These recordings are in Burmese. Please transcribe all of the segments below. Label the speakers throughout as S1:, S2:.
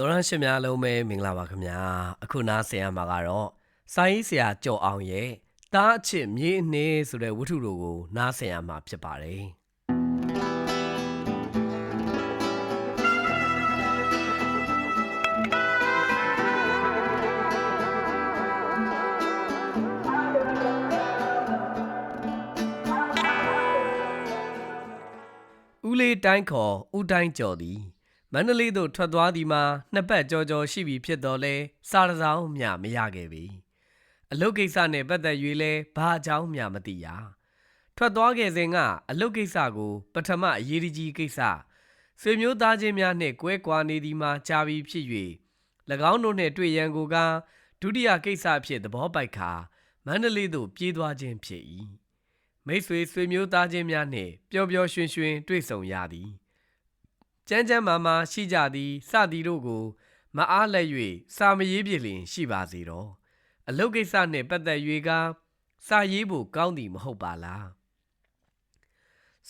S1: တော်ရန်ရှင်များလုံးပဲမင်္ဂလာပါခင်ဗျာအခုနားဆင်ရမှာကတော့စာရေးဆရာကြော်အောင်ရဲ့တားအချစ်မြေအနှင်းဆိုတဲ့ဝတ္ထုတို့ကိုနားဆင်ရမှာဖြစ်ပါတယ်ဦးလေးတိုင်းခေါ်ဦးတိုင်းကျော်သည် မန္တလေးသို့ထွက်သွားသည်မှာနှစ်ပတ်ကြောကြောရှိပြီဖြစ်တော်လဲစာတစ်စောင်းမျှမရခဲ့ပေအလုတ်ကိစ္စနှင့်ပတ်သက်၍လဲဘာအကြောင်းမျှမသိရထွက်သွားခဲ့စဉ်ကအလုတ်ကိစ္စကိုပထမအရေးကြီးကိစ္စဆွေမျိုးသားချင်းများနှင့်ကွဲကွာနေသည်မှာကြာပြီဖြစ်၍၎င်းတို့နှင့်တွေ့ရန်ကိုကဒုတိယကိစ္စအဖြစ်သဘောပိုက်ခါမန္တလေးသို့ပြေးသွားခြင်းဖြစ်၏မိတ်ဆွေဆွေမျိုးသားချင်းများနှင့်ပျော်ပျော်ရွှင်ရွှင်တွေ့ဆုံရသည် ကျမ်းကျမ်းမာမာရှိကြသည်စသည်တို့ကို မအားလက်၍စာမရေးပြလျင်ရှိပါစေတော့အလုတ်ကိစ္စနှင့်ပတ်သက်၍ကစာရေးဖို့ကောင်းသည်မဟုတ်ပါလား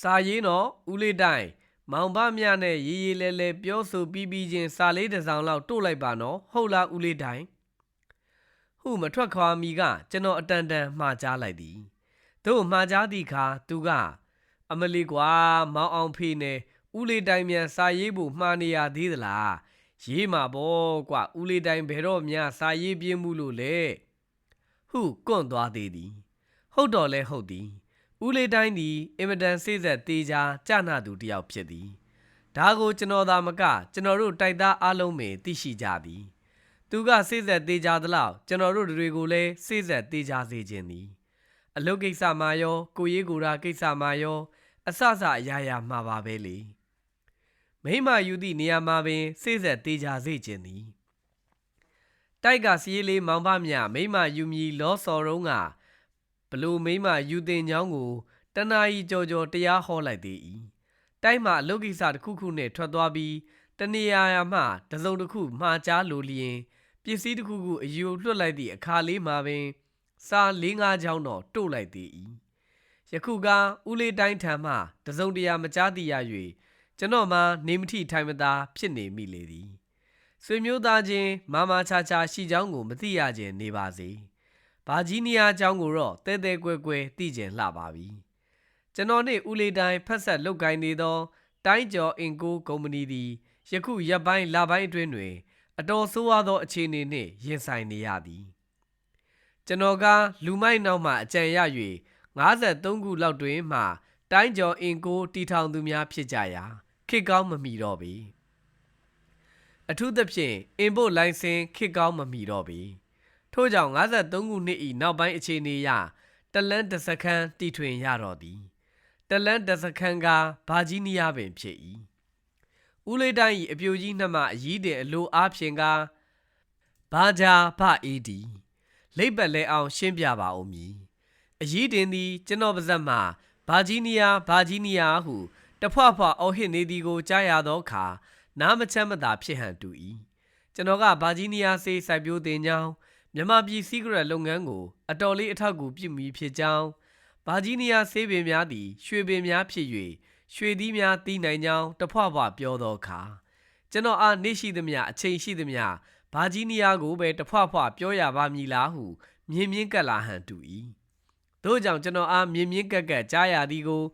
S1: စာရေးတော့ဦးလေးတိုင်းမောင်ဘမြနဲ့ရေးရေးလဲလဲပြောဆိုပြီးပြီးချင်းစာလေးတစ်စောင်လောက်တို့လိုက်ပါနော်ဟုတ်လားဦးလေးတိုင်းဟုမထွက်ခွာမီကကျွန်တော်အတန်တန်မှားကြားလိုက်သည်တို့မှားကြားသည့်အခါသူက အမလီကွာမောင်အောင်ဖေးနဲ့ ဦးလေးတိုင်းမြန်စာရေးဖို့မှားနေရသေးသလားရေးမှာပေါ့ကွာဦးလေးတိုင်းဘယ်တော့များစာရေးပြင်းမှုလို့လဲဟုကွန့်သွားသေးသည် ဟုတ်တော်လဲဟုတ်သည်ဦးလေးတိုင်းသည်အင်မတန်စိတ်ဆက်သေးချာကြနာသူတစ်ယောက်ဖြစ်သည်ဒါကိုကျွန်တော်သာမက ကျွန်တော်တို့တိုက်သားအလုံးပင်သိရှိကြသည် သူကစိတ်ဆက်သေးချာသလောက်ကျွန်တော်တို့တွေကိုလည်းစိတ်ဆက်သေးချာစေခြင်းသည်အလုပ်ကိစ္စမှာရော ကိုရေးကိုရာကိစ္စမှာရော အဆအဆအရာရာမှာပါပဲလေ မိမယူသည့်နေရာမှာပင်စိတ်ဆက်သေးချာစေခြင်းသည်တိုက်ကစီးလေးမောင်ဖမြမိမယူမီလောစော်တုံးကဘလို့မိမယူတင်ချောင်းကိုတနာရီကြော်ကြော်တရားဟောလိုက်သေး၏တိုက်မှာအလုပ်ကိစ္စတစ်ခုခုနဲ့ထွက်သွားပြီးတနေရာရာမှတစုံတစ်ခုမှားကြားလိုလျင်ပစ္စည်းတစ်ခုခုအယူလွှတ်လိုက်သည့်အခါလေးမှာပင်စာ၄၅ချောင်းတော့တို့လိုက်သေး၏ယခုကဦးလေးတိုင်းထံမှတစုံတရာမကြားသိရ၍ ကျွန်တော်မှနေမထိထိုင်မသာဖြစ်နေမိလေသည်ဆွေမျိုးသားချင်းမာမာချာချာရှိကြောင်းကိုမသိရခြင်းနေပါစေဗာဂျီးနီးယားအကြောင်းကိုတော့တဲတဲကွဲကွဲသိကျင်လှပါပြီကျွန်တော်နှင့်ဦးလေးတိုင်းဖက်ဆက်လုတ်ကိုင်းနေသော တိုင်းကျော်အင်ကိုကုမ္ပဏီသည်ယခုရက်ပိုင်းလပိုင်းအတွင်းတွင်အတော်ဆိုးဝါးသောအခြေအနေနှင့်ရင်ဆိုင်နေရသည်ကျွန်တော်ကလူမိုက်နောက်မှအကြံရ၍53ခုလောက်တွင်မှတိုင်းကျော်အင်ကိုတီထောင်သူများဖြစ်ကြရာ ခေတ်ကောင်းမမီတော့ပေအထူးသဖြင့်အင်ပို့လိုင်စင်ခေတ်ကောင်းမမီတော့ပေထို့ကြောင့်53ခုနှစ်၏နောက်ပိုင်းအခြေအနေအရတလန်းတစ်စခန်းတီထွင်ရတော့သည်တလန်းတစ်စခန်းကဘာဂျီးနီးယားပင်ဖြစ်၏ဦးလေးတိုင်း၏အပြိုကြီးနှမအကြီးတင်အလိုအားဖြင့်ကဘာဂျာဖအေးဒီလိပ်ပတ်လဲအောင်ရှင်းပြပါဦးမည်အကြီးတင်သည်ကျွန်တော်ပါဇက်မှဘာဂျီးနီးယားဘာဂျီးနီးယားဟု တဖွဖွအော်ဟစ်နေသည်ကိုကြားရသောအခါနားမချမ်းမသာဖြစ်ဟန်တူ၏ကျွန်တော်ကဘာဂျီးနီးယားဆေးစိုက်ပျိုးတင်ကြောင်းမြန်မာပြည်စီးကရက်လုပ်ငန်းကိုအတော်လေးအထောက်အကူပြုမိဖြစ်ကြောင်းဘာဂျီးနီးယားဆေးပင်များသည် ရွှေပင်များဖြစ်၍ရွှေသီးများတီးနိုင်ကြောင်းတဖွဖွပြောသောအခါကျွန်တော်အားနေရှိသမျှအချိန်ရှိသမျှဘာဂျီးနီးယားကိုပဲတဖွဖွပြောရပါမည်လားဟုမြင်းမြင်းကပ်လာဟန်တူ၏ထို့ကြောင့်ကျွန်တော်အားမြင်းမြင်းကက်ကက်ကြားရသည်ကို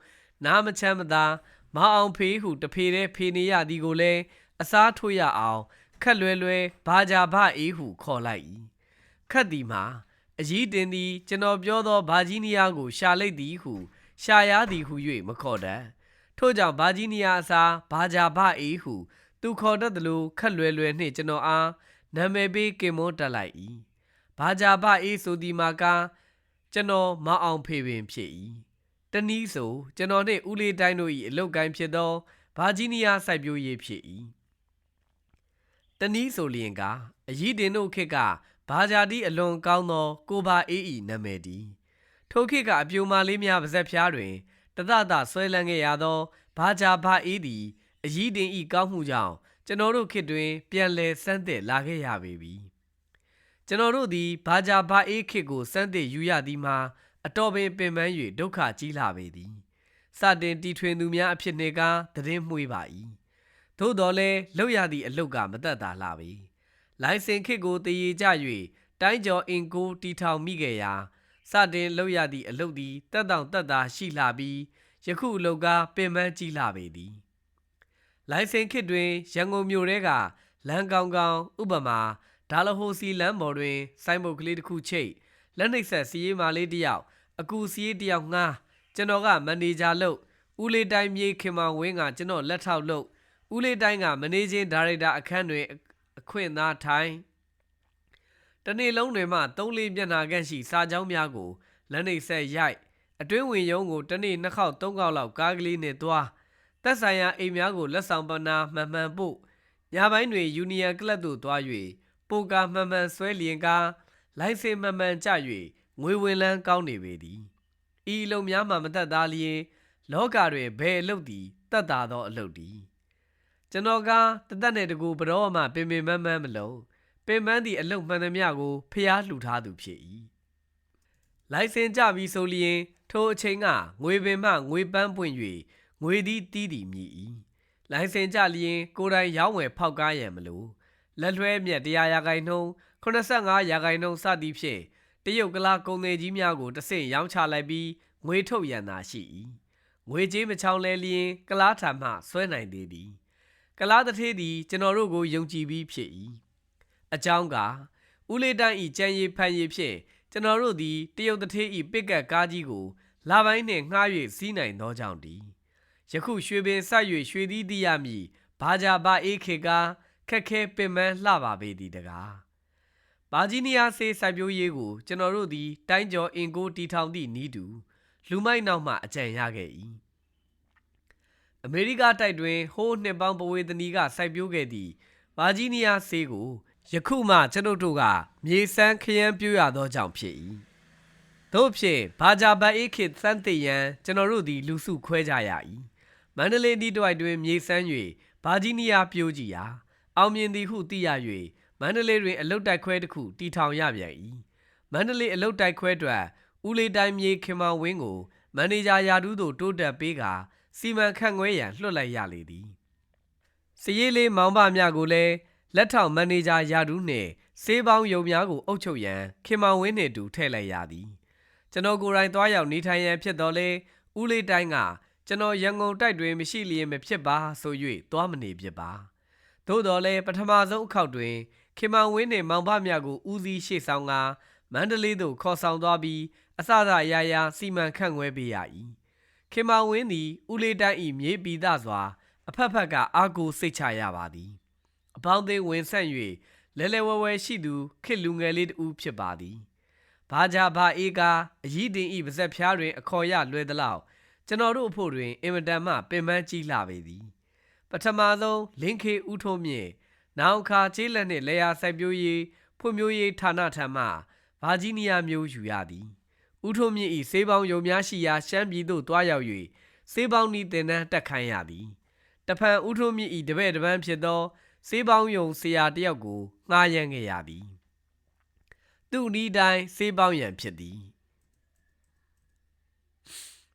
S1: နားမချမ်းမသာ မအောင်ဖေးဟုတဖေတဲ့ဖေနေရသည်ကိုလည်းအစားထိုးရအောင်ခက်လွယ်လွယ်ဘာကြဘအေးဟုခေါ်လိုက်၏ခတ်သည်မှာအကြီးတင်သည်ကျွန်တော်ပြောသောဗာဂျီးနီးယားကိုရှာလိုက်သည်ဟု ရှာရသည်ဟု၍မခေါ်တတ်ထို့ကြောင့်ဗာဂျီးနီးယားအစားဘာကြဘအေးဟုသူခေါ်တတ်သလိုခက်လွယ်လွယ်နှင့်ကျွန်တော်အားနာမည်ပေးကင်မွန်းတက်လိုက်၏ဘာကြဘအေးဆိုသည်မှာကကျွန်တော်မအောင်ဖေပင်ဖြစ်၏ တနည်းဆိုကျွန်တော်နှင့်ဦးလေးတိုင်းတို့၏အလုတ်ကိုင်းဖြစ်သောဗာဂျီးနီးယားစိုက်ပျိုးရေးဖြစ်၏တနည်းဆိုလျင်ကအကြီးတင်တို့ခေတ်ကဘာဂျာတီအလွန်ကောင်းသောကိုဘာအေးဤနာမည်တည်ထိုခေတ်ကအပြိုမာလေးများပါဇက်ဖျားတွင်တသသဆွဲလန်းခဲ့ရသောဘာဂျာဘာအေးသည်အကြီးတင်ဤကောင်းမှုကြောင့်ကျွန်တော်တို့ခေတ်တွင်ပြန်လည်စမ်းသစ်လာခဲ့ရပေပြီကျွန်တော်တို့သည်ဘာဂျာဘာအေးခေတ်ကိုစမ်းသစ်ယူရသည်မှာ အတော်ပင်ပင်ပန်း၍ဒုက္ခကြီးလာပေသည်စတင်တီထွင်သူများအဖြစ်နှင့်ကသတင်းမှွေးပါ၏သို့တော်လည်းလောက်ရသည့်အလုတ်ကမသက်သာလှပေလိုင်စင်ခစ်ကိုတည်ရကြ၍တိုင်းကျော်အင်ကိုတီထောင်မိခဲ့ရာစတင်လောက်ရသည့်အလုတ်သည်တက်တောင်တက်တာရှိလှပြီးယခုအလုတ်ကပင်ပန်းကြီးလှပေသည်လိုင်စင်ခစ်တွင်ရန်ကုန်မြို့ထဲကလမ်းကောင်းကောင်းဥပမာဒါလဟိုစီလမ်းပေါ်တွင် စိုင်းဘုတ်ကလေးတစ်ခုချိတ်လက်နှိပ်ဆက်စီးရေးမာလေးတစ်ယောက် အကူစီးရေးတစ်ယောက်ငှားကျွန်တော်ကမန်နေဂျာလုပ်ဦးလေးတိုင်းမြေခင်မောင်ဝင်းကကျွန်တော်လက်ထောက်လုပ်ဦးလေးတိုင်းကမနေဂျင်းဒါရိုက်တာအခန်းတွင်အခွင့်သားထိုင်တနေ့လုံးတွင်မှ၃လေးမျက်နှာခန့်ရှိစာကြောင်းများကိုလက်နှိပ်ဆက်ရိုက်အတွင်းဝင်ရုံးကိုတစ်နေ့နှစ်ခေါက်သုံးခေါက်လောက်ကားကလေးနဲ့သွားသက်ဆိုင်ရာအိမ်များကိုလက်ဆောင်ပနာမှန်မှန်ပို့ညပိုင်းတွင်ယူနီယံကလပ်သို့သွား၍ပိုကာမှန်မှန်ဆွဲလျင်ကားလိုင်စင်မှန်မှန်ကြ၍ ငွေဝင်လန်းကောင်းနေပေသည်ဤအလုံးများမှမသက်သားလျင်လောကတွင်ဘယ်အလုပ်သည်တတ်တာသောအလုပ်သည်ကျွန်တော်ကတသက်နဲ့တကူဘရောမှပင်ပင်မန်းမန်းမလုံးပင်ပန်းသည့်အလုပ်မှန်သမျှကိုဖျားလှူထားသူဖြစ်၏လိုင်စင်ကြပြီးဆိုလျင် ထိုအချိန်ကငွေပင်မှငွေပန်းပွင့်၍ငွေသည်တီးသည်မြည်၏လိုင်စင်ကြလျင် ကိုယ်တိုင်ရောင်းဝယ်ဖောက်ကားရန်မလိုလက်လွှဲမြက်100ရာခိုင်နှုန်း85ရာခိုင်နှုန်းစသည်ဖြင့် တရုတ်ကလာကုန်သည်ကြီးများကိုတဆင့်ရောင်းချလိုက်ပြီးငွေထုတ်ရန်သာရှိ၏ငွေကြေးမချောင်းလဲလျင်ကလားထံမှဆွဲနိုင်သေးသည်ကလားတထေးသည်ကျွန်တော်တို့ကိုယုံကြည်ပြီးဖြစ်၏အကြောင်းကဦးလေးတိုင်းဤကြံရည်ဖန်ရည်ဖြင့်ကျွန်တော်တို့သည်တရုတ်တထေးဤပစ်ကတ်ကားကြီးကိုလာပိုင်းနှင့်ငှား၍စီးနိုင်သောကြောင့်တည်းယခုရွှေပင်ဆက်၍ရွှေသီးတိရမည်ဘာကြဘာအေးခေကားခက်ခဲပင်ပန်းလှပါပေသည်တကား ဗာဂျီးနီးယားဆေးစိုက်ပျိုးရေးကိုကျွန်တော်တို့သည်တိုင်းကျော်အင်ကိုတီထောင်သည့်နီးတူလူမိုက်နောက်မှအကြံရခဲ့၏အမေရိကတိုက်တွင်ဟိုးနှစ်ပေါင်းပဝေသနီကစိုက်ပျိုးခဲ့သည့်ဗာဂျီးနီးယားဆေးကိုယခုမှကျွန်ုပ်တို့ကမြေစမ်းခရမ်းပြိုးရသောကြောင့်ဖြစ်၏တို့ဖြင့်ဘာဂျာဘတ်အေးခေသန်းတေရန်ကျွန်တော်တို့သည်လူစုခွဲကြရ၏မန္တလေးဒီတွိုက်တွင်မြေစမ်း၍ဗာဂျီးနီးယားပြိုးကြည်ရာအောင်မြင်သည်ဟုသိရ၍ မန္တလေးတွင်အလုတ်တိုက်ခွဲတစ်ခုတီထောင်ရပြန်၏မန္တလေးအလုတ်တိုက်ခွဲအတွက်ဦးလေးတိုင်းမြေခင်မောင်ဝင်းကိုမန်နေဂျာယာဒူးသို့တိုးတက်ပေးကာစီမံခန့်ခွဲရန်လွှတ်လိုက်ရလေသည်စည်ရေးလေးမောင်ပမြကိုလည်းလက်ထောက်မန်နေဂျာယာဒူးနှင့်စေးပေါင်းယုံများကိုအုပ်ချုပ်ရန်ခင်မောင်ဝင်းနှင့်တူထည့်လိုက်ရသည်ကျွန်တော်ကိုယ်တိုင်သွားရောက်နေထိုင်ရန်ဖြစ်တော်လဲဦးလေးတိုင်းကကျွန်တော်ရန်ကုန်တိုက်တွင်မရှိလျင်မဖြစ်ပါဆို၍သွားမနေဖြစ်ပါသို့တော်လည်းပထမဆုံးအခေါက်တွင် ခင်မောင်ဝင်းနှင့်မောင်ဖမြကိုဦးစီးရှေ့ဆောင်ကမန္တလေးသို့ခေါ်ဆောင်သွားပြီးအစစအရာရာစီမံခန့်ခွဲပေးရ၏ခင်မောင်ဝင်းသည်ဦးလေးတိုင်း၏မြေပီသစွာ အဖက်ဖက်ကအာကိုစိတ်ချရပါသည်အပေါင်းသေးဝင်ဆက်၍လဲလဲဝဲဝဲရှိသူခစ်လူငယ်လေးတူဖြစ်ပါသည်ဘာကြဘာအေးကအကြီးတင်ဤပါဇက်ဖျားတွင် အခေါ်ရလွယ်သလောက်ကျွန်တော်တို့အဖို့တွင်အင်မတန်မှပင်ပန်းကြီးလှပေသည် ပထမဆုံးလင်းခေဦးထုံးမြင့် နောက်အခါကျေးလက်နှင့်လေယာစိုက်ပျိုးရေးဖွံ့ဖြိုးရေးဌာနထံမှဗာဂျီးနီးယားမျိုးယူရသည်ဦးထုံးမြင့်၏စေးပေါင်းယုံများရှိရာရှမ်းပြည်သို့တွားရောက်၍စေးပေါင်းဤတင်တန်းတက်ခိုင်းရသည်တဖန်ဦးထုံးမြင့်၏တပည့်တပန်းဖြစ်သောစေးပေါင်းယုံဆရာတယောက်ကိုငှားရမ်းခဲ့ရသည်သူ့ဤတိုင်းစေးပေါင်းရန်ဖြစ်သည်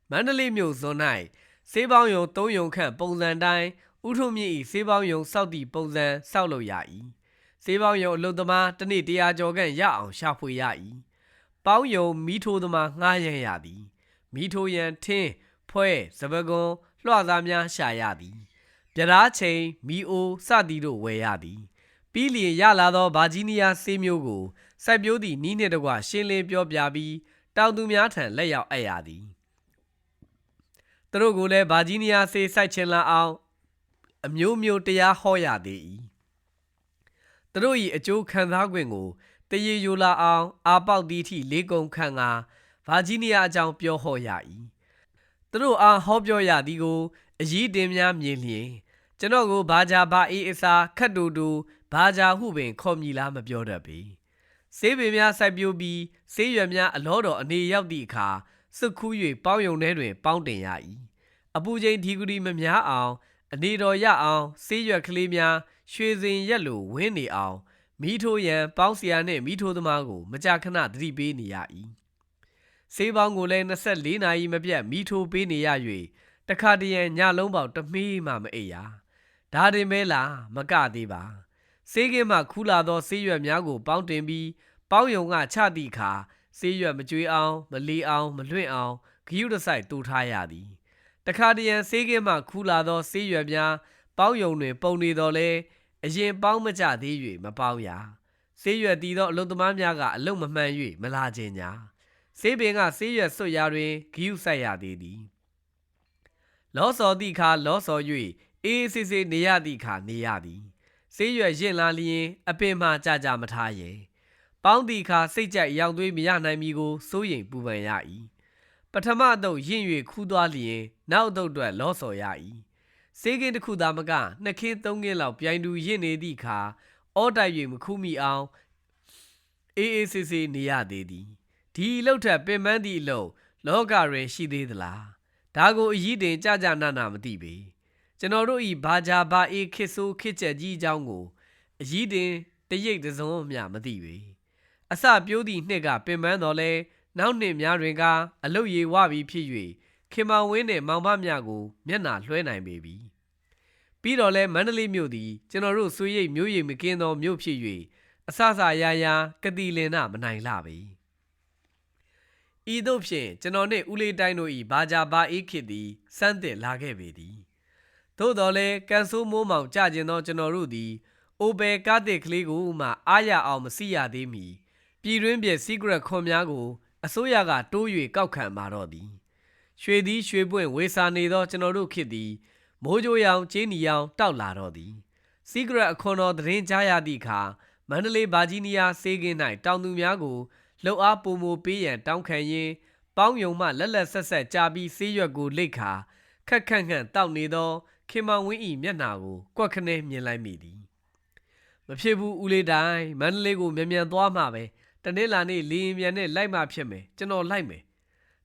S1: မန္တလေးမြို့ဇွန်၌စေးပေါင်းယုံ၃ယုံခန့်ပုံစံတိုင်း ဥထုမြင့်ဤစေးပေါင်းယုံစောက်သည့်ပုံစံစောက်လို့ရ၏စေးပေါင်းယုံအလုသမားတစ်နေ့တရာကျော်ခန့်ရအောင်ရှာဖွေရ၏ပေါင်းယုံမိထိုးသမားငှားရန်ရသည်မိထိုးရန်ထင်းဖွဲစပကွန်လွှသားများရှာရသည်ပြဓာချိန်မီအိုစသည်တို့ဝယ်ရသည်ပြီးလျင်ရလာသောဗာဂျီးနီးယားဆေးမျိုးကိုစိုက်ပျိုးသည့်နီးနှင့်တကွရှင်းလင်းပြောပြပြီးတောင်သူများထံလက်ရောက်အပ်ရသည်သူတို့ကိုလည်းဗာဂျီးနီးယားဆေးစိုက်ချင်လာအောင် အမျိုးမျိုးတရားဟောရသေး၏သူတို့၏အကျိုးခံစား권ကိုတရေယိုလာအောင်အာပေါက်သည့်ထိလေးကုံခန့်ကဗာဂျီးနီးယားအကြောင်းပြောဟောရ၏သူတို့အားဟောပြောရသည်ကိုအยีတင်များမြင်လျင်ကျွန်တော်ကိုဘာဂျာဘာအေးအစာခတ်တူတူဘာဂျာဟုပင်ခေါ်မြည်လားမပြောတတ်ပေဆေးပင်များစိုက်ပျိုးပြီးဆေးရွက်များအလောတော်အနေရောက်သည့်အခါစွတ်ခူး၍ပေါင်းယုံထဲတွင် ပေါင်းတင်ရ၏အပူချိန်ဒီဂရီမများအောင် အနေတော်ရအောင်ဆေးရွက်ကလေးများရွှေစင်ရက်လိုဝင်းနေအောင်မိထိုးရန်ပေါင်းစရာနှင့်မိထိုးသမားကိုမကြာခဏသတိပေးနေရ၏ဆေးပေါင်းကိုလည်း24နာရီမပြတ်မိထိုးပေးနေရ၍တခါတရံညလုံးပေါက်တမီးမှမအိပ်ရဒါတင်မဲလားမကသေးပါဆေးကင်းမှခူလာသောဆေးရွက်များကို ပေါင်းတင်ပြီးပေါင်းယုံကချသည့်အခါဆေးရွက်မကြွေးအောင် မလီအောင် မလွင့်အောင်ဂယုတစိုက်တူထားရသည် တခါတရံဆေးကင်းမှခူလာသောဆေးရွက်များပေါင်းယုံတွင် ပုံနေတော်လဲအရင်ပေါင်းမကြသေး၍မပေါင်းရဆေးရွက်တည်သောအလုသမားများကအလုမမှန်၍မလာခြင်းညာဆေးပင်ကဆေးရွက်ဆွတ်ရာတွင်ဂယုစိုက်ရသေးသည်လောစောသည့်အခါလောစော၍အေးစစ်စစ်နေရသည့်အခါနေရသည်ဆေးရွက်ရင်လာလျင် အပင်မှကြကြမထားရဲ့ပေါင်းသည့်အခါစိတ်ကြိုက်ရောင်သွေးမရနိုင်မီကိုစိုးရိမ်ပူပန်ရ၏ ပထမအုပ်ရင့်၍ခူးသွားလျင်နောက်အုပ်အတွက်လောစော်ရ၏စေးကင်းတစ်ခုသာမကနှစ်ခင်းသုံးခင်းလောက်ပြိုင်တူရင့်နေသည့်အခါအောတိုက်၍မခူးမိအောင်အေးအေးဆေးဆေးနေရသေးသည်ဒီအလုပ်ထက်ပင်ပန်းသည့်အလုပ်လောကတွင်ရှိသေးသလားဒါကိုအကြီးတင်ကြကြနာနာမသိပေကျွန်တော်တို့ဤဘာဂျာဘာအေးခစ်ဆိုးခစ်ချက်ကြီးအကြောင်းကိုအကြီးတင်တရိပ်တစုံမျှမသိပေအစပြိုးသည့်နှစ်ကပင်ပန်းတော်လဲ နောက်နှစ်များတွင်ကအလုတ်ရေဝပြီးဖြစ်၍ခင်မောင်ဝင်းနှင့်မောင်မမြကိုမျက်နာလွှဲနိုင်ပေပြီပြီးတော့လဲမန္တလေးမြို့သည်ကျွန်တော်တို့ဆွေရိတ်မျိုးရည်မကင်းသောမြို့ဖြစ်၍အဆဆရာရာကတိလင်နာမနိုင်လှပေဤသို့ဖြင့်ကျွန်တော်နှင့်ဦးလေးတိုင်းတို့၏ဘာကြဘာအေးခစ်သည်စမ်းသစ်လာခဲ့ပေသည်သို့တော်လဲကန်ဆိုးမိုးမောင်ကြကျင်သောကျွန်တော်တို့သည်အိုဘယ်ကားတစ်ကလေးကိုမှအားရအောင်မစီရသေးမီပြည်တွင်းပြည် secret ခွန်များကို အစိုးရကတိုး၍ကောက်ခံมาတော့သည်ရွှေသည်ရွှေပွင့်ဝေစာနေသောကျွန်တော်တို့ခေတ်သည်မိုးကြိုးရောင်ကျင်းနီရောင်တောက်လာတော့သည် secret အခွန်တော်သတင်းကြားရသည့်အခါမန္တလေးဗာဂျီးနီးယားစေးကင်း၌တောင်သူများကိုလှုပ်အားပုံမပေးရန်တောင်းခံရင်းပေါင်းယုံမှလက်လက်ဆက်ဆက်ကြာပြီးဆေးရွက်ကိုလိတ်ခါခက်ခန့်ခန့်တောက်နေသောခင်မောင်ဝင်းဤမျက်နာကိုကွက်ခနဲမြင်လိုက်မိသည်မဖြစ်ဘူးဦးလေးတိုင်းမန္တလေးကိုမြန်မြန်သွားမှာပဲ တနေ့လာနေ့လင်းမြန်နဲ့လိုက်မှဖြစ်မယ်ကျွန်တော်လိုက်မယ်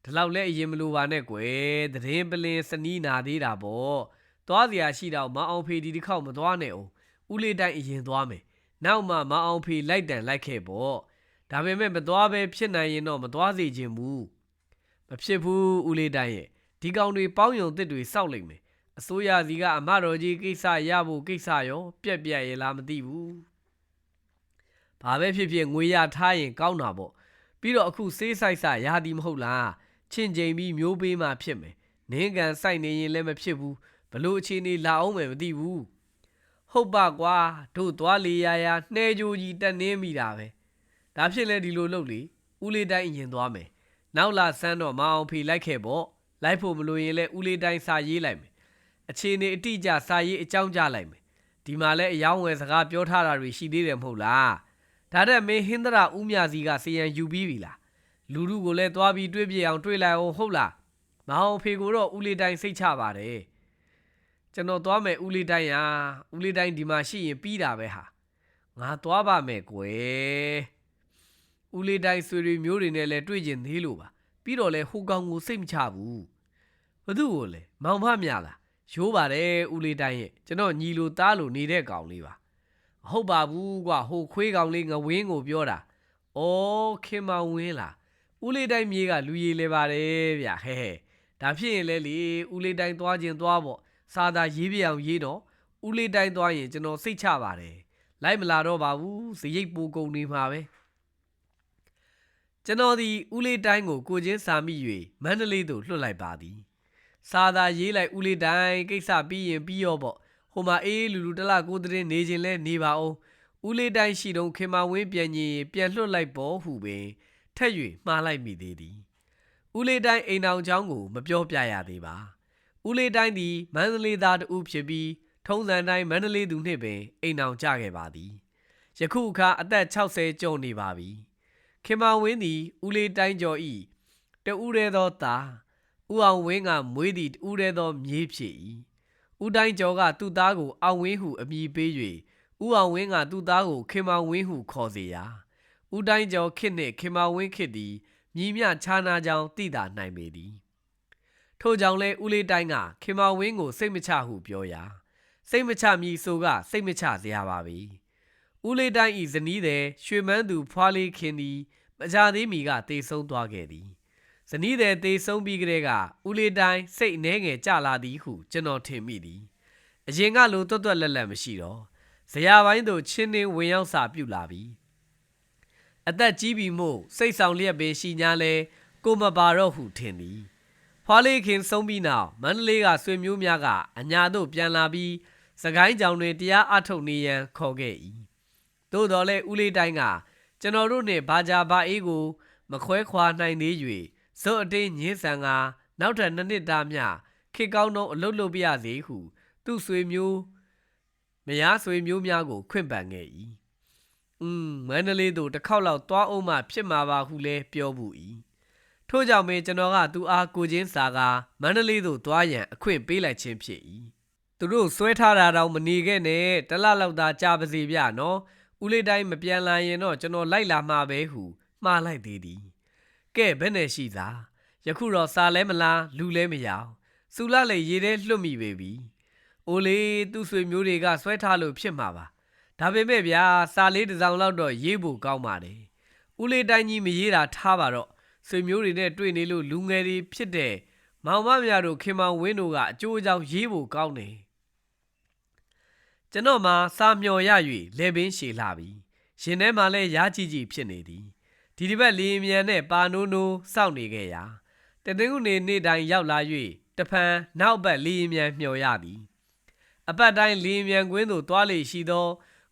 S1: ဒီလောက်လဲအရင်မလိုပါနဲ့ကွယ်သတင်းပလင်စနီးနာသေးတာပေါ့သွားစရာရှိတော့မအောင်ဖေဒီတစ်ခေါက်မသွားနဲ့အောင်ဦးလေးတိုင်းအရင်သွားမယ်နောက်မှမအောင်ဖေလိုက်တန်လိုက်ခဲ့ပေါ့ဒါပေမဲ့မသွားပဲဖြစ်နိုင်ရင်တော့မသွားစေချင်ဘူးမဖြစ်ဘူးဦးလေးတိုင်းရဲ့ဒီကောင်တွေပေါင်းယုံတစ်တွေစောက်လိုက်မယ်အစိုးရစီကအမတော်ကြီးကိစ္စရဖို့ကိစ္စရော ပြက်ပြက်ရဲ့လားမသိဘူး ဘာပဲဖြစ်ဖြစ်ငွေရထားရင်ကောင်းတာပေါ့ပြီးတော့အခုစေးဆိုင်ဆရာဒီမဟုတ်လားချင့်ချိန်ပြီးမျိုးပေးမှဖြစ်မယ်နင်းကန်စိုက်နေရင်လည်းမဖြစ်ဘူးဘလို့အခြေအနေလာအောင်မယ်မသိဘူးဟုတ်ပါကွာတို့သွားလေရရနှဲကြိုးကြီးတက်နှင်းမိတာပဲဒါဖြစ်လဲဒီလိုလုပ်လေဦးလေးတိုင်းအရင်သွားမယ်နောက်လာစမ်းတော့မအောင်ဖေလိုက်ခဲ့ပေါ့လိုက်ဖို့မလို့ရင်လဲဦးလေးတိုင်းစာရေးလိုက်မယ်အခြေအနေအတိအကျစာရေးအကြောင်းကြားလိုက်မယ်ဒီမှာလဲအယောင်းဝယ်စကားပြောထားတာတွေရှိသေးတယ်မဟုတ်လား ဒါတဲ့မင်းဟင်းသရဦးမြစီကစီယံယူပြီးပြီလားလူလူကိုလည်းသွားပြီးတွေးပြအောင်တွေးလိုက်အောင်ဟုတ်လားမအောင်ဖေကိုတော့ဦးလေးတိုင်းစိတ်ချပါတယ်ကျွန်တော်သွားမယ်ဦးလေးတိုင်းရာဦးလေးတိုင်းဒီမှာရှိရင်ပြီးတာပဲဟာငါသွားပါမယ်ကွယ်ဦးလေးတိုင်းဆွေတွေမျိုးတွေနဲ့လည်းတွေ့ကျင်သေးလို့ပါပြီးတော့လဲဟိုကောင်ကိုစိတ်မချဘူးဘသူ့ကိုလဲမောင်ဖမြလားရိုးပါတယ်ဦးလေးတိုင်းရဲ့ကျွန်တော်ညီလိုသားလိုနေတဲ့ကောင်လေးပါ မဟုတ်ပါဘူးကွာဟိုခွေးကောင်လေးငဝင်းကိုပြောတာဩခင်မောင်ဝင်းလားဦးလေးတိုင်းမြေးကလူရည်လဲပါတယ်ဗျဟဲဟဲဒါဖြစ်ရင်လဲလေဦးလေးတိုင်းသွားခြင်းသွားပေါ့စာသာရေးပြအောင်ရေးတော့ဦးလေးတိုင်းသွားရင်ကျွန်တော်စိတ်ချပါတယ်လိုက်မလာတော့ပါဘူးစရိတ်ပူကုန်နေမှာပဲကျွန်တော်ဒီဦးလေးတိုင်းကိုကိုချင်းစာမိ၍မန္တလေးသို့လွှတ်လိုက်ပါသည်စာသာရေးလိုက်ဦးလေးတိုင်းကိစ္စပြီးရင်ပြီးရောပေါ့ ဟိုမှာအေးလူလူတလကိုတဲ့နေခြင်းလဲနေပါအောင်ဦးလေးတိုင်းရှိတုံးခင်မဝင်းပြန်ကြီးပြန်လွှတ်လိုက်ပေါ်ဟုပင်ထက်၍မှားလိုက်မိသေးသည်ဦးလေးတိုင်းအိမ်အောင်เจ้าကိုမပြောပြရသေးပါဦးလေးတိုင်းသည်မန္တလေးသားတူဖြစ်ပြီးထုံးစံတိုင်းမန္တလေးသူနှင့်ပင်အိမ်အောင်ကြခဲ့ပါသည်ယခုအခါအသက်60ကျော်နေပါပြီခင်မဝင်းသည်ဦးလေးတိုင်းကျော်ဤတူရဲသောသားဦးအောင်ဝင်းကမွေးသည့်တူရဲသောမြေးဖြစ်၏ ဦးတိုင်းကျော်ကသူ့သားကိုအောင်ဝင်းဟုအမည်ပေး၍ဦးအောင်ဝင်းကသူ့သားကိုခင်မဝင်းဟုခေါ်စေရာဦးတိုင်းကျော်ခစ်နှင့်ခင်မဝင်းခစ်သည်မြည်မြခြားနာကြောင်းသိတာနိုင်ပေသည်ထို့ကြောင့်လဲဦးလေးတိုင်းကခင်မဝင်းကိုစိတ်မချဟုပြောရာစိတ်မချမည်ဆိုကစိတ်မချစရာပါပဲဦးလေးတိုင်းဤဇနီးတဲ့ရွှေမန်းသူဖွားလေးခင်သည်မကြသေးမီကတေဆုံးသွားခဲ့သည်ဇ နီးတဲ့တေဆုံးပြီးကတည်းကဦးလေးတိုင်းစိတ်အနှဲငယ်ကြလာသည်ဟုကျွန်တော်ထင်မိသည်အရင်ကလိုတွတ်တွတ်လက်လက်မရှိတော့ဇရာပိုင်းသို့ချင်းနှင်းဝင်ရောက်စာပြုလာပြီအသက်ကြီးပြီမို့စိတ်ဆောင်လျက်ပင်ရှိညာလဲကိုမပါတော့ဟုထင်သည်ဖွာလေးခင်ဆုံးပြီးနောက်မန္တလေးကဆွေမျိုးများကအညာတို့ပြန်လာပြီးစကိုင်းကြောင်တွင်တရားအထုတ်နေရန်ခေါ်ခဲ့၏သို့တော်လဲဦးလေးတိုင်းကကျွန်တော်တို့နှင့်ဘာကြဘာအေးကို မခွဲခွာနိုင်သေး၍ ဇော့အတင်းညင်းဆန်ကနောက်ထပ်နှစ်နှစ်တာမျှခေတ်ကောင်းသောအလုတ်လုတ်ပြရစေဟု သူ့ဆွေမျိုးမယားဆွေမျိုးများကို ခွင့်ပန်ခဲ့၏။อืมမန္တလေးသို့တစ်ခေါက်လောက်သွားအောင်မှဖြစ်မှာပါဟုလည်းပြောဘူး၏။ထို့ကြောင့်ပင်ကျွန်တော်ကသူအားကိုချင်းစာကမန္တလေးသို့သွားရန်အခွင့်ပေးလိုက်ခြင်းဖြစ်၏။သူတို့ဆွဲထားတာတော့မနေခဲ့နဲ့တလလောက်သာကြာပါစေဗျနော်။ဦးလေးတိုင်းမပြန်လာရင်တော့ကျွန်တော်လိုက်လာမှာပဲဟုမှားလိုက်သေးသည်။ ကဲဘယ်နဲ့ရှိသာယခုတော့စာလဲမလားလူလဲမရအောင်စူလာလေရေထဲလွတ်မိပေပြီ။အိုလေသူ့ဆွေမျိုးတွေကဆွဲထားလို့ဖြစ်မှာပါ။ဒါပေမဲ့ဗျာစာလေးတစ်စောင်လောက်တော့ရေးဖို့ကောင်းပါတယ်။ဦးလေးတိုင်းကြီးမရေးတာထားပါတော့ဆွေမျိုးတွေနဲ့တွေ့နေလို့လူငယ်တွေဖြစ်တဲ့မောင်မများတို့ခင်မောင်ဝင်းတို့ကအကျိုးအကြောင်းရေးဖို့ကောင်းတယ်။ကျွန်တော်မှစာမျော်ရ၍လေပင်ရှည်လာပြီ။ရှင်ထဲမှာလည်းရားကြည့်ကြည့်ဖြစ်နေသည်။ ဒီဒီဘက်လီမြန်နဲ့ပါနိုးနိုးစောင့်နေခဲ့ရာတနင်္ဂနွေနေ့တိုင်းရောက်လာ၍တဖန်နောက်ဘက်လီမြန်မျော်ရသည်။အပတ်တိုင်းလီမြန်ကွင်းသို့သွားလေရှိသော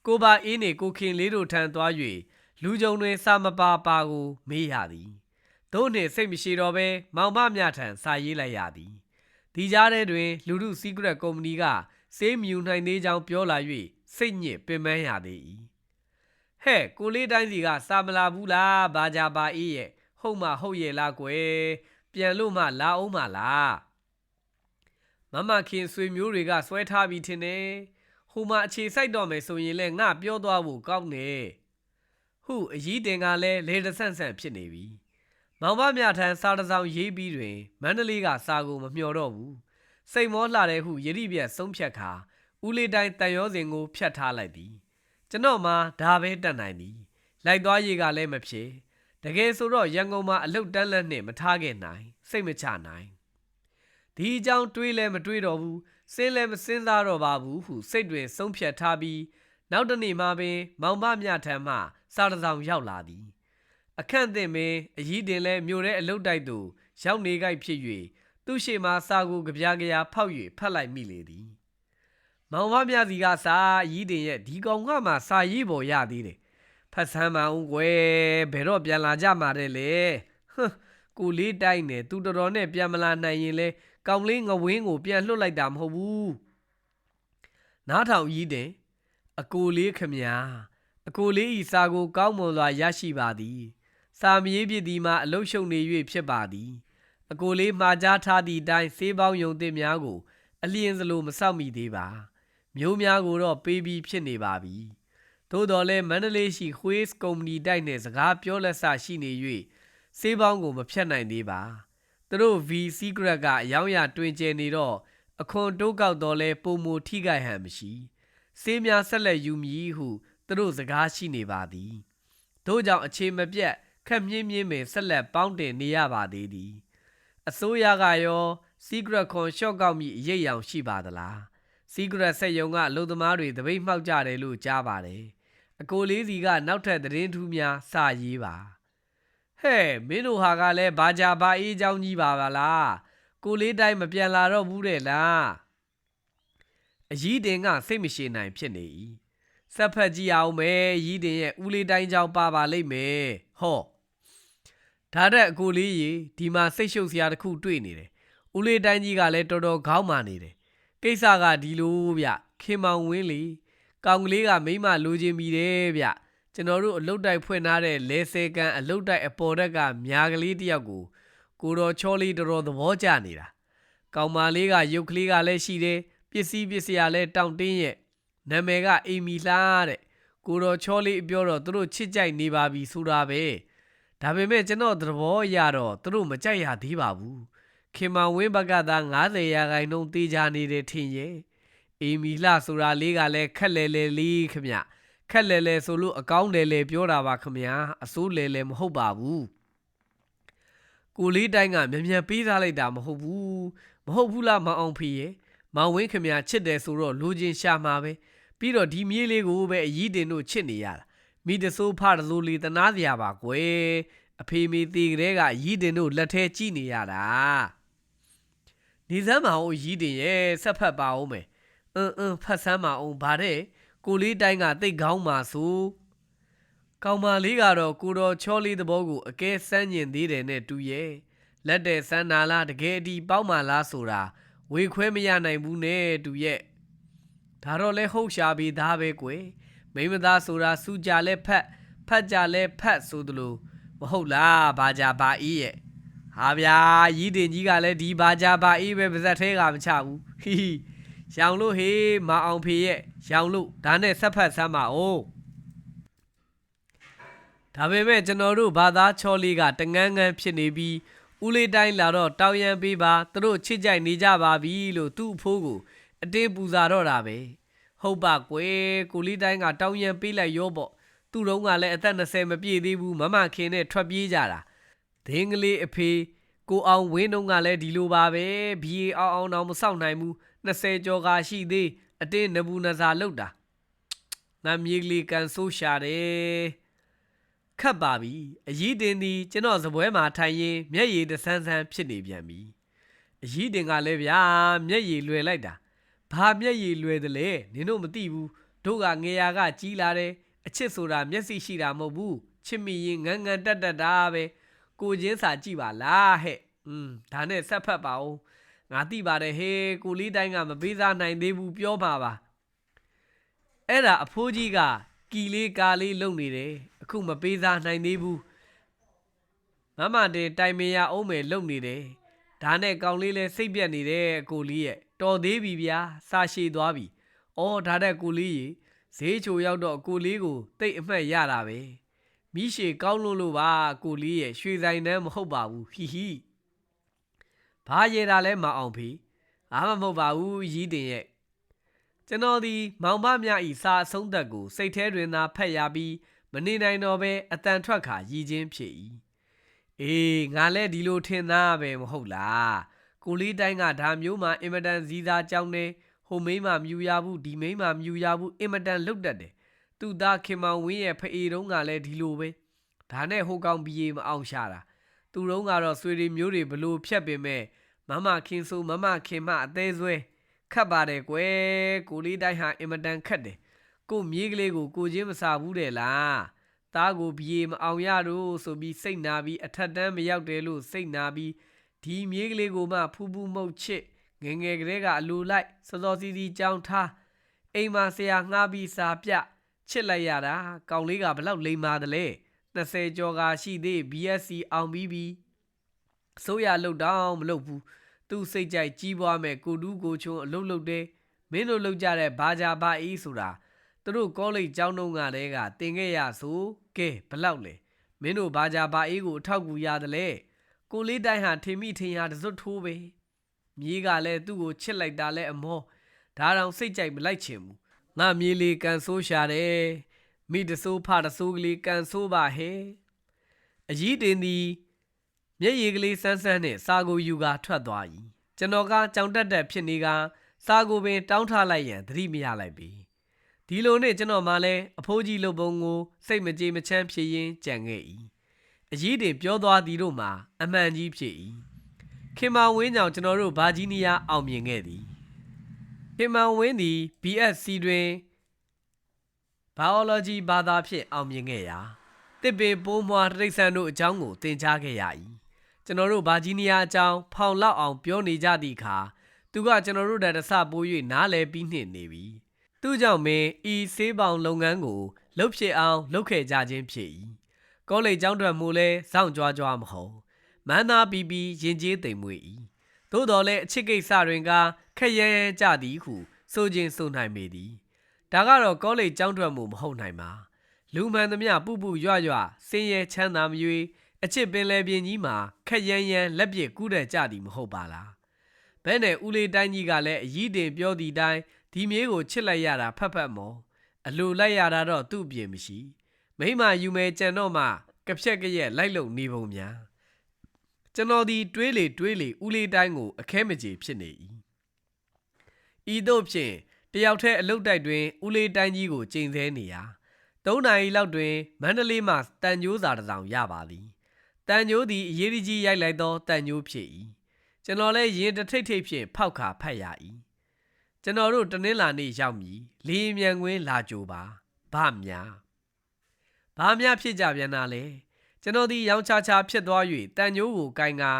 S1: ကိုပါအေးနေကိုခင်လေးတို့ထံသွား၍လူကြုံတွင်စာမပါပါကိုမေးရသည်။တို့နှင့်စိတ်မရှိတော့ဘဲမောင်မမြထံစာရေးလိုက်ရသည်။ဒီကြားထဲတွင် လူမှုစီးကရက်ကုမ္ပဏီကစေးမြူနိုင်သေးကြောင်းပြောလာ၍စိတ်ညစ်ပင်ပန်းရသေး၏။ ဟဲ့ကိုလေးတိုင်းစီကစာမလာဘူးလားဘာကြပါအေးရဲ့ဟုတ်မှဟုတ်ရဲ့လားကွယ်ပြန်လို့မှလာအောင်မလားမမခင်ဆွေမျိုးတွေကဆွဲထားပြီးထင်တယ်ဟိုမှာအခြေစိုက်တော့မယ်ဆိုရင်လည်းငါပြောသွားဖို့ကောင်းတယ်ဟုအကြီးတင်ကလည်းလေတဆန့်ဆန့်ဖြစ်နေပြီမောင်မမြထန်စာတစ်စောင်ရေးပြီးတွင်မန္တလေးကစာကိုမမျှော်တော့ဘူးစိတ်မောလှတဲ့ဟုယတိပြက်ဆုံးဖြတ်ခါဦးလေးတိုင်းတန်ရောစင်ကိုဖြတ်ထားလိုက်သည် ကျွန်တော်မှဒါပဲတတ်နိုင်သည်လိုက်သွားရေးကလည်းမဖြစ်တကယ်ဆိုတော့ရန်ကုန်မှာအလုတ်တန်းလက်နဲ့မထားခဲ့နိုင်စိတ်မချနိုင်ဒီအကြောင်းတွေးလဲမတွေးတော့ဘူးစဉ်းလဲမစဉ်းစားတော့ပါဘူးဟုစိတ်တွင်ဆုံးဖြတ်ထားပြီးနောက်တနေ့မှပင်မောင်မမြထံမှစာတစ်စောင်ရောက်လာသည် အခန့်တင်ပင်အကြီးတင်လဲမြို့ထဲအလုတ်တိုက်သို့ရောက်နေကြဖြစ်၍သူရှိမှစာကိုကြပြားကြရာဖောက်၍ဖတ်လိုက်မိလေသည် မောင်မမြစီကစာအကြီးတင်ရဲ့ဒီကောင်ကမှစာရေးပေါ်ရသေးတယ်ဖတ်ဆမ်းမအောင်ကွယ်ဘယ်တော့ပြန်လာကြမှာတဲ့လေဟမ်ကိုလေးတိုက်နေသူတော်တော်နဲ့ပြန်မလာနိုင်ရင်လဲကောင်လေးငဝင်းကိုပြန်လွတ်လိုက်တာမဟုတ်ဘူးနားထောင်ကြီးတင်အကိုလေးခမညာအကိုလေးဤစာကိုကောင်းမွန်စွာရရှိပါသည်စာမရေးဖြစ်သည်မှာအလုရှုံနေ၍ဖြစ်ပါသည်အကိုလေးမှာကြားထားသည့်အတိုင်းစေးပေါင်းယုံသစ်များကို အလျင်စလိုမဆောက်မိသေးပါ မျိုးများကိုတော့ပေးပြီးဖြစ်နေပါပြီသို့တော်လည်းမန္တလေးရှိ Huiz ကုမ္ပဏီတိုက်နဲ့စကားပြောလက်စရှိနေ၍စေးပေါင်းကိုမဖြတ်နိုင်သေးပါသူတို့ V Secret ကအယောင်းရတွင်ကျနေတော့အခွန်တိုးကောက်တော့လဲပုံမူထိခိုက်ဟန်မရှိစေးများဆက်လက်ယူမည်ဟုသူတို့စကားရှိနေပါသည်တို့ကြောင့်အခြေမပြတ်ခက်မြင်းမြင်းပင်ဆက်လက်ပေါင်းတင်နေရပါသေးသည်အစိုးရကရော Secret ခွန်ရှော့ကောက်မိအရေးရောင်ရှိပါသလား Secret ဆက်ယုံကအလုံသမားတွေတပိတ်မှောက်ကြတယ်လို့ကြားပါတယ်အကိုလေးစီကနောက်ထပ်သတင်းထူးများစရေးပါဟဲ့မင်းတို့ဟာကလည်းဘာကြဘာအေးเจ้าကြီးပါပါလားကိုလေးတိုင်းမပြန်လာတော့ဘူးတဲ့လားအကြီးတင်ကစိတ်မရှိနိုင်ဖြစ်နေ၏ဆက်ဖက်ကြည့်အောင်မယ်ရီးတင်ရဲ့ဦးလေးတိုင်းเจ้าပါပါလိမ့်မယ်ဟောဒါတဲ့အကိုလေးကြီးဒီမှာစိတ်ရှုပ်စရာတစ်ခုတွေ့နေတယ်ဦးလေးတိုင်းကြီးကလည်းတော်တော်ခေါင်းမာနေတယ် ကိစ္စကဒီလိုဗျခင်မောင်ဝင်းလီကောင်ကလေးကမိမလိုချင်ပြီတဲ့ဗျကျွန်တော်တို့အလုတ်တိုက်ဖွင့်ထားတဲ့လဲဆဲကန်အလုတ်တိုက်အပေါ်တက်ကမြားကလေးတယောက်ကိုကိုတော်ချောလေးတော်တော်သဘောကျနေတာကောင်မလေးကရုပ်ကလေးကလည်းရှိတယ်ပစ္စည်းပစ္စည်းကလည်းတောင့်တင်းရဲ့နာမည်ကအိမ်မီလှတဲ့ကိုတော်ချောလေးပြောတော့သူတို့ချစ်ကြိုက်နေပါပြီဆိုတာပဲဒါပေမဲ့ကျွန်တော်သဘောအရတော့သူတို့မကြိုက်ရသေးပါဘူး ခင်မဝင်းဘက်ကသာ90ရာခိုင်နှုန်းတေးကြနေတယ်ထင်ရဲ့အေမီလှဆိုတာလေးကလည်းခက်လဲလဲလေးခမခက်လဲလဲဆိုလို့အကောင်းတယ်လဲပြောတာပါခမအစိုးလဲလဲမဟုတ်ပါဘူးကိုလေးတိုင်းကမြန်မြန်ပေးစားလိုက်တာမဟုတ်ဘူးမဟုတ်ဘူးလားမအောင်ဖေရဲ့မောင်ဝင်းခမရချစ်တယ်ဆိုတော့လူချင်းရှာမှာပဲပြီးတော့ဒီမြေးလေးကိုပဲအကြီးတင်တို့ချစ်နေရတာမိတဆိုးဖတဆိုးလေးတနာစရာပါကွယ်အဖေမေသေးကလေးကအကြီးတင်တို့လက်ထဲကြည့်နေရတာ နေစမ်းမအောင်အကြီးတင်ရဲ့ဆက်ဖက်ပါအောင်မယ်အင်းအင်းဖတ်ဆမ်းမအောင်ဗါတဲ့ကိုလေးတိုင်းကတိတ်ကောင်းပါဆိုကောင်မလေးကတော့ကိုတော်ချောလေးသဘောကိုအကဲစမ်းကျင်သေးတယ်နဲ့တူရဲ့လက်တဲ့စမ်းနာလားတကယ်အဒီပေါက်မှလားဆိုတာဝေခွဲမရနိုင်ဘူးနဲ့တူရဲ့ဒါတော့လဲဟုတ်ရှာပြီးသားပဲကွယ်မိမသားဆိုတာစူကြလဲဖက်ဖက်ကြလဲဖက်ဆိုသလိုမဟုတ်လားဘာကြဘာအေးရဲ့ ဟာဗျာရီးတင်ကြီးကလည်းဒီဘာကြဘာအေးပဲပါဇက်သေးကမချဘူးဟီဟီရောင်လို့ဟေးမအောင်ဖေရဲ့ရောင်လို့ဒါနဲ့ဆက်ဖက်ဆမ်းပါအောင်ဒါပေမဲ့ကျွန်တော်တို့ဘာသာချောလေးကတငန်းငန်းဖြစ်နေပြီးဦးလေးတိုင်းလာတော့တောင်းရန်ပေးပါသူတို့ချစ်ကြိုက်နေကြပါပြီလို့သူ့အဖိုးကိုအတင်းပူဇာတော့တာပဲဟုတ်ပါကွယ်ကိုလေးတိုင်းကတောင်းရန်ပေးလိုက်ရောပေါ့သူ့တုံးကလည်းအသက်20မပြည့်သေးဘူးမမခင်နဲ့ထွက်ပြေးကြတာ ဒင်းကလေးအဖေကိုအောင်ဝင်းတုံးကလည်းဒီလိုပါပဲဘီအောင်အောင်တော့မစောင့်နိုင်ဘူး20ကျော်ကရှိသေးအတင်းနဘူးနဇာလောက်တာငါမြေကလေးကန်ဆိုးရှာတယ်ခတ်ပါပြီအကြီးတင်သည်ကျွန်တော်စပွဲမှာထိုင်ရင်မျက်ရည်တဆန်းဆန်းဖြစ်နေပြန်ပြီအကြီးတင်ကလည်းဗျာမျက်ရည်လွယ်လိုက်တာဘာမျက်ရည်လွယ်တယ်လဲနင်တို့မသိဘူးတို့ကငေယာကကြီးလာတယ်အချစ်ဆိုတာမျက်စိရှိတာမဟုတ်ဘူးချစ်မိရင်ငန်းငန်းတက်တက်တာပဲ ကိုချင်းစာကြည့်ပါလားဟဲ့อืมဒါနဲ့ဆက်ဖက်ပါဦးငါသိပါတယ်ဟေးကိုလေးတိုင်းကမပေးစားနိုင်သေးဘူးပြောပါပါအဲ့ဒါအဖိုးကြီးကကီလေးကာလေးလုံနေတယ်အခုမပေးစားနိုင်သေးဘူးမမတင်တိုင်မင်ရအောင်မယ်လုံနေတယ်ဒါနဲ့ကောင်လေးလဲစိတ်ပြက်နေတယ်ကိုလေးရဲ့တော်သေးပြီဗျာစာရှည်သွားပြီအော်ဒါတဲ့ကိုလေးရေဈေးချိုရောက်တော့ကိုလေးကိုတိတ်အမှတ်ရတာပဲ မိရှေကောင်းလို့လို့ပါကိုလေးရဲ့ရွှေဆိုင်တန်းမဟုတ်ပါဘူးဟီဟီဘာရတာလဲမအောင်ဖေအားမမဟုတ်ပါဘူးရီးတင်ရဲ့ကျွန်တော်ဒီမောင်မမြဤစာအဆုံးသက်ကိုစိတ်ထဲတွင်သာဖက်ရပြီးမနေနိုင်တော့ပဲအတန်ထွက်ခါရည်ချင်းဖြစ်၏အေးငါလည်းဒီလိုထင်သားပဲမဟုတ်လားကိုလေးတိုင်းကဒါမျိုးမှအင်မတန်စည်းစားကြောင်းနေဟိုမိန်းမမြူရဘူးဒီမိန်းမမြူရဘူးအင်မတန်လုတ်တတ်တယ် သူသားခင်မောင်ဝင်းရဲ့ဖအေတုံးကလည်းဒီလိုပဲဒါနဲ့ဟိုကောင်ဘီယေမအောင်ရှာတာသူတုံးကတော့ဆွေတွေမျိုးတွေဘလို့ဖြတ်ပင်မဲ့မမခင်ဆိုမမခင်မအသေးဆွဲခတ်ပါတယ်ကွယ်ကိုလေးတိုင်းဟာအင်မတန်ခတ်တယ်ကိုမြေးကလေးကိုကိုချင်းမစားဘူးတဲ့လားသားကိုပြေမအောင်ရတော့ဆိုပြီးစိတ်နာပြီးအထက်တန်းမရောက်တယ်လို့စိတ်နာပြီးဒီမြေးကလေးကိုမှဖူးဖူးမှုတ်ချစ်ငယ်ငယ်ကလေးကအလိုလိုက်စောစောစီစီကြောင်းထားအိမ်မှာဆရာငှားပြီးစာပြ ချစ်လိုက်ရတာကောင်လေးကဘလောက်လိမ်ပါတယ်လဲ20ကျော်ကရှိသေး BSc အောင်ပြီးပြီဆိုရလုတ်တောင်းမလုတ်ဘူးသူ့စိတ်ကြိုက်ကြီးပွားမဲ့ကိုတူးကိုချုံအလုတ်လုတ်တယ်မင်းတို့လုတ်ကြတဲ့ဘာကြဘာအေးဆိုတာသူတို့ကောလိပ်ကျောင်းတုံးကတည်းကတင်ခဲ့ရဆိုကဲဘလောက်လဲမင်းတို့ဘာကြဘာအေးကိုအထောက်ကူရတယ်လေကိုလေးတိုင်းဟာထင်မိထင်ရတစွတ်ထိုးပဲမြေးကလည်းသူ့ကိုချစ်လိုက်တာလဲအမောဒါတောင်စိတ်ကြိုက်မလိုက်ချင်ဘူး ငါမြေးလေးကန်ဆိုးရှာတယ်မိတဆိုးဖတဆိုးကလေးကန်ဆိုးပါဟဲ့အကြီးတင်သည်မျက်ရည်ကလေးဆန်းဆန်းနဲ့စာကိုယူကာထွက်သွား၏ကျွန်တော်ကကြောင်တက်တက်ဖြစ်နေကစာကိုပင်တောင်းထားလိုက်ရန်သတိမရလိုက်ပြီဒီလိုနဲ့ကျွန်တော်မှလည်းအဖိုးကြီးလုပ်ပုံကိုစိတ်မကြေမချမ်းဖြစ်ရင်းကြံခဲ့၏အကြီးတင်ပြောသွားသည်တို့မှာအမှန်ကြီးဖြစ်၏ခင်မောင်ဝင်းကြောင့်ကျွန်တော်တို့ဗာဂျီးနီးယားအောင်မြင်ခဲ့သည် ခင်မောင်ဝင်းသည် BSc တွင် biology ဘာသာဖြင့်အောင်မြင်ခဲ့ရာတစ်ပင်ပိုးမွားတိရစ္ဆာန်တို့အကြောင်းကိုသင်ကြားခဲ့ရ၏ကျွန်တော်တို့ဗာဂျီးနီးယားအကြောင်းဖောင်လောက်အောင်ပြောနေကြသည့်အခါသူကကျွန်တော်တို့တတဆပိုး၍နားလည်ပြီးနှင့်နေပြီသူကြောင့်မင်းဤဆေးပေါင်လုပ်ငန်းကိုလှုပ်ဖြစ်အောင်လုပ်ခဲ့ကြခြင်းဖြစ်၏ကောလိပ်ကျောင်းထွက်မှုလဲစောင့်ကြွားကြွားမဟုတ်မန်းသားပြီးပြီးရင်ကျေးသိမ်မွေ့၏သို့တော်လည်းအချစ်ကိစ္စတွင်က ခက်ရဲရဲကြသည်ဟုဆိုခြင်းဆိုနိုင်ပေသည်ဒါကတော့ကောလိပ်ကျောင်းထွက်မှုမဟုတ်နိုင်ပါလူမှန်သမျှပူပူရွရွစင်ရဲချမ်းသာမရွေအချစ်ပင်လယ်ပြင်ကြီးမှာခက်ရန်ရန်လက်ပြကူးတဲ့ကြသည်မဟုတ်ပါလားဘဲနဲ့ဦးလေးတိုင်းကြီးကလည်းအကြီးတင်ပြောသည့်တိုင်းဒီမြေးကိုချစ်လိုက်ရတာဖက်ဖက်မော်အလိုလိုက်ရတာတော့သူ့အပြင်မရှိမိမယူမဲကြံတော့မှကဖြက်ကရက်လိုက်လုံနေပုံများကျွန်တော်ဒီတွေးလေတွေးလေဦးလေးတိုင်းကိုအခဲမကြေဖြစ်နေ၏ ဤသို့ဖြင့်တယောက်တည်းအလုတ်တိုက်တွင်ဦးလေးတိုင်းကြီးကိုချိန်ဆနေရာ၃နာရီလောက်တွင်မန္တလေးမှတန်ညိုးစာတစ်စောင်ရပါသည်တန်ညိုးသည်အရေးကြီးရိုက်လိုက်သောတန်ညိုးဖြစ်၏ကျွန်တော်လည်းရင်တစ်ထိတ်ထိတ်ဖြင့်ဖောက်ခါဖတ်ရ၏ကျွန်တော်တို့တနင်္လာနေ့ရောက်မည်လေယာဉ်မြန်ကွင်းလာကြိုပါဗမြဘာများဖြစ်ကြပြန်တာလဲကျွန်တော်သည်ရောင်ချာချာဖြစ်သွား၍တန်ညိုးကိုကင်ကာ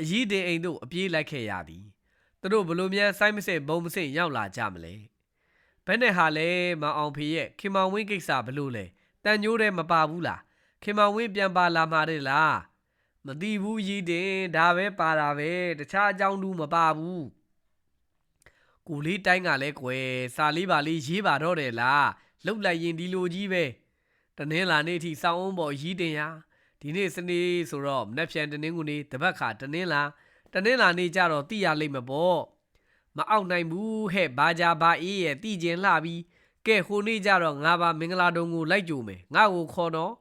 S1: အကြီးတင်အိမ်သို့အပြေးလိုက်ခဲ့ရသည် သူတို့ဘလို့မြန်ဆိုင်မစစ်ဘုံမစစ်ရောက်လာကြမလဲဘယ်နဲ့ဟာလဲမအောင်ဖေရဲ့ခင်မောင်ဝင်းကိစ္စဘလို့လဲတန်ညိုးတဲ့မပါဘူးလားခင်မောင်ဝင်းပြန်ပါလာမှာတဲ့လားမသိဘူးကြီးတင်ဒါပဲပါတာပဲတခြားအကြောင်းတူမပါဘူးကိုလေးတိုင်းကလည်းကွယ်စာလေးပါလေးရေးပါတော့တယ်လားလှုပ်လိုက်ရင်ဒီလိုကြီးပဲတနင်္လာနေ့ထိစောင်းအောင်ပေါ်ရီးတင်ရဒီနေ့စနေဆိုတော့မနေ့ပြန်တနင်္ဂနွေနေ့တပတ်ခါတနင်္လာ တနင်္လာနေ့ကျတော့တိရလိမ့်မပေါ့မအောင်နိုင်ဘူးဟဲ့ဘာကြဘာအေးရဲ့တိကျင်လှပြီးကဲဟိုနေ့ကျတော့ငါပါမင်္ဂလာတုံကိုလိုက်ကြိုမယ်ငါ့ကိုခေါ်တော့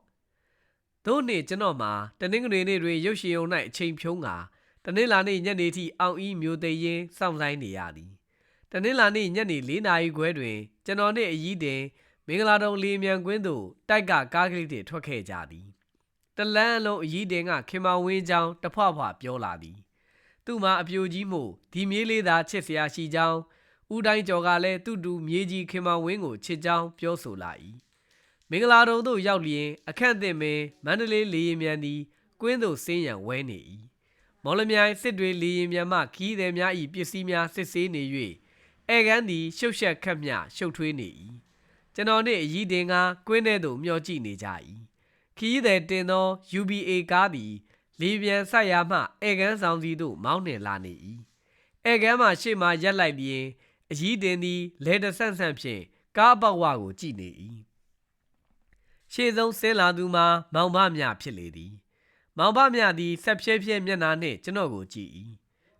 S1: တို့နေ့ကျွန်တော်မှာတနင်္ဂနွေနေ့တွင်ရုပ်ရှင်ုံ၌အချိန်ဖြုံးကာတနင်္လာနေ့ညနေထိအောင်ဤမျိုးသိရင်စောင့်ဆိုင်နေရသည်တနင်္လာနေ့ညနေ၄နာရီခွဲတွင် ကျွန်တော်နှင့်အကြီးတင်မင်္ဂလာတုံလေးမြန်ကွင်းသို့တိုက်ကကားကလေးတွေထွက်ခဲ့ကြသည်တလန်းလုံးအကြီးတင်ကခင်မောင်ဝင်းချောင်းတဖွားဖွားပြောလာသည် သူ့မှာအပြိုကြီးမှုဒီမြေးလေးသာချစ်စရာရှိကြောင်းဦးတိုင်းကျော်ကလည်းသူ့တူမြေကြီးခင်မောင်ဝင်းကိုချစ်ကြောင်းပြောဆိုလာ၏မင်္ဂလာတုံသို့ရောက်လျင် အခန့်အသင့်ပင်မန္တလေးလေရင်မြန်သည်ကွင်းသို့ဆင်းရန်ဝဲနေ၏မော်လမြိုင်စစ်တွေလေရင်မြန်မှခီးသည်များ၏ပစ္စည်းများစစ်ဆေးနေ၍ဧကန်သည်ရှုပ်ရှက်ခတ်မျှရှုပ်ထွေးနေ၏ကျွန်တော်နှင့်အည်တင်ကကွင်းထဲသို့မျောကြည့်နေကြ၏ခီးသည်တင်သော UBA ကားသည် လေပြန်ဆက်ရမှဧကန်ဆောင်စီသို့မောင်းနှင်လာနေ၏ဧကန်မှရှေ့မှရက်လိုက်လျင်အည်တင်သည်လဲတဆန့်ဆန့်ဖြင့်ကားပေါက်ဝကိုကြည့်နေ၏ရှေ့ဆုံးဆင်းလာသူမှာမောင်မမြဖြစ်လေသည် မောင်မမြသည်ဆက်ဖြဲဖြဲမျက်နှာနှင့်ကျွန်တော်ကိုကြည့်၏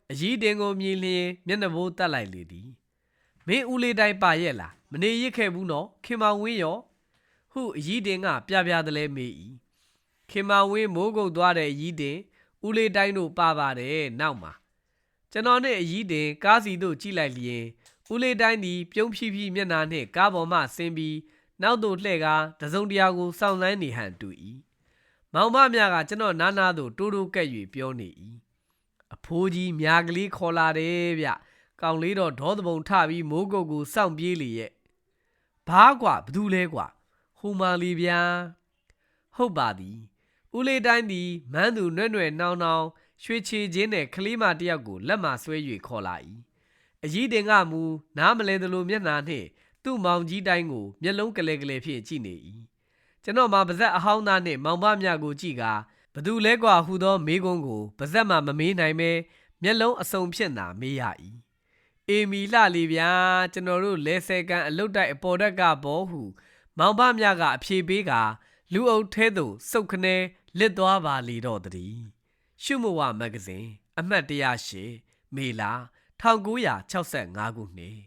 S1: အည်တင်ကိုမြင်လျင်မျက်နှာပိုးတက်လိုက်လေသည်မင်းဦးလေးတိုင်းပါရဲ့လားမနေရစ်ခဲ့ဘူးနော်ခင်မောင်ဝင်းရော ဟုအည်တင်က ပြပြတလဲမေး၏ ခင်မောင်ဝင်းမိုးကုတ်သွားတဲ့အည်တင်ဦးလေးတိုင်းတို့ပါပါတယ်နောက်မှာကျွန်တော်နဲ့အည်တင်ကားစီတို့ကြည့်လိုက်လျင်ဦးလေးတိုင်းသည်ပြုံးဖြီးဖြီးမျက်နှာနှင့်ကားပေါ်မှဆင်းပြီးနောက်သို့လှည့်ကားတစုံတရာကိုစောင့်လန်းနေဟန်တူ၏မောင်မမြကကျွန်တော်နားနာသို့တိုးတိုးကဲ့၍ပြောနေ၏အဖိုးကြီးမြာကလေးခေါ်လာတယ်ဗျကောင်လေးတော့ဒေါသပုံထပြီးမိုးကုတ်ကိုစောင့်ပြေးလေရဲ့ဘာကွာဘသူလဲကွာဟိုမာလီဗျာဟုတ်ပါသည် ဦးလေးတိုင်းသည်မန်းသူနှွဲ့နှွဲ့နှောင်းနှောင်းရွှေချေချင်းနဲ့ကလေးမတယောက်ကိုလက်မှဆွဲ၍ခေါ်လာ၏အကြီးတင်ကမူနားမလဲသလိုမျက်နှာနှင့်သူ့မောင်ကြီးတိုင်းကိုမျက်လုံးကလေးကလေးဖြင့်ကြည့်နေ၏ကျွန်တော်မှပါဇက်အဟောင်းသားနှင့်မောင်မမြကိုကြည့်ကာဘသူလဲကွာဟူသောမေးခွန်းကိုပါဇက်မှမမေးနိုင်ပဲမျက်လုံးအစုံဖြင့်သာမေးရ၏အေမီလှလေဗျာကျွန်တော်တို့လဲဆဲကန်အလုတ်တိုက်အပေါ်တက်ကဘောဟု မောင်မမြကအဖြေပေးကာလူအုပ်ထဲသို့စုတ်ခနဲ လစ်သွားပါလေတော့တည်းရှုမဝမဂ္ဂဇင်းအမှတ်108မေလာ1965ခုနှစ်